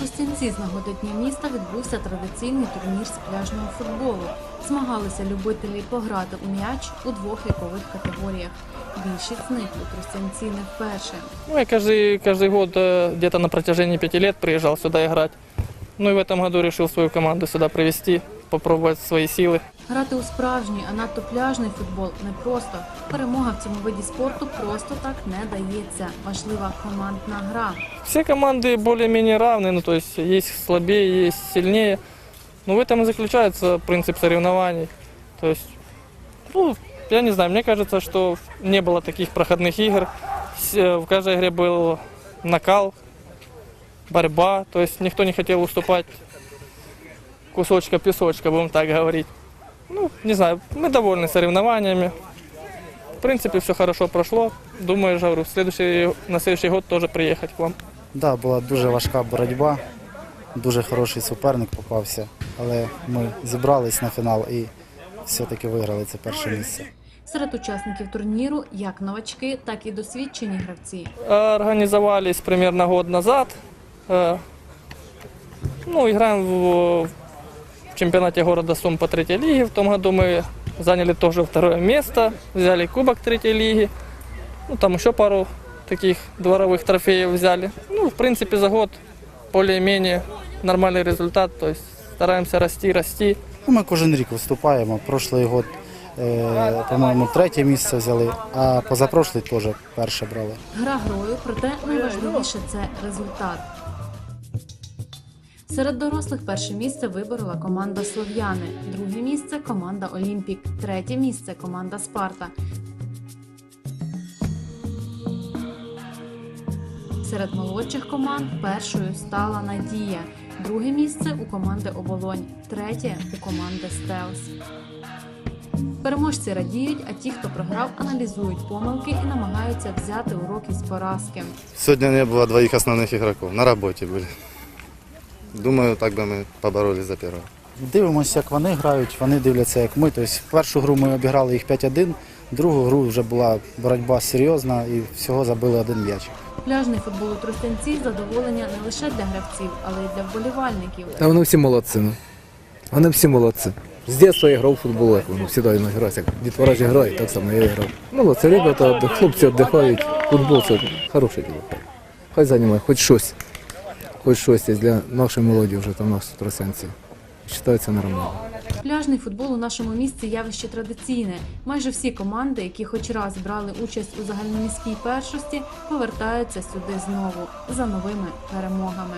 Тростянці з нагоди Дня міста відбувся традиційний турнір з пляжного футболу. Змагалися любителі пограти у м'яч у двох вікових категоріях. Більшість з них у Тростянці не вперше. Ну, я каждый, каждый год э, где-то на протяжении пяти лет приезжал сюда играть. Ну и в этом году решил свою команду сюда привести, попробовать свои силы. Грати у справжній, а надто пляжний футбол непросто. Перемога в цьому виді спорту просто так не дається. Важлива командна гра. Все команды более-менее равны, ну то есть есть слабее, есть сильнее. Но в этом и заключается принцип соревнований. То есть, ну, я не знаю, мне кажется, что не было таких проходных игр. Все- В каждой игре был накал, борьба, то есть никто не хотел уступать кусочка песочка, будем так говорить. Ну, не знаю, мы довольны соревнованиями. В принципе, все хорошо прошло. Думаю, же, говорю, в следующий, на следующий год тоже приехать к вам. Да, була дуже важка боротьба, дуже хороший суперник попався, але ми зібрались на фінал і все-таки виграли це перше місце. Серед учасників турніру як новачки, так і досвідчені гравці. Организовались примерно год назад. Э, Ну, играем в, в чемпионате города Сум по третьей лиге. В том году мы заняли тоже второе место, взяли кубок третьей лиги. Ну, там еще пару таких дворовых трофеев взяли. Ну, в принципе, за год более-менее нормальный результат. То есть стараемся расти, расти. Ну, Ми кожен рік виступаємо. Прошлий год, е, по-моєму, третє місце взяли, а позапрошлий теж перше брали. Гра грою, проте найважливіше це результат. Серед дорослих перше місце виборола команда Слов'яни, друге місце команда Олімпік, третє місце команда Спарта. Серед молодших команд першою стала Надія, друге місце у команди Оболонь, третє у команди Стелс. Переможці радіють, а ті, хто програв, аналізують помилки і намагаються взяти уроки з поразки. Сегодня не было двоих основных игроков, на работе были. Думаю, так бы мы поборолись за первого. Дивимося, як вони грають, вони дивляться, як ми. Тобто, першу гру ми обіграли їх 5-1, другу гру вже була боротьба серйозна і всього забили один м'яч. Пляжний футбол у Тростянці задоволення не лише для гравців, але й для вболівальників. Та вони всі молодці. Ну. Вони всі молодці. З дитинства я грав в футбол, як воно завжди ну, грав, як дітвора ж грає, так само я і грав. Молодці, ребята, хлопці віддихають, футбол це хороше діло. Хай займає хоч щось. Хоч щось для нашої молоді вже там нас тросянці. Вважається нормально. Пляжний футбол у нашому місті явище традиційне. Майже всі команди, які хоч раз брали участь у загальноміській першості, повертаються сюди знову за новими перемогами.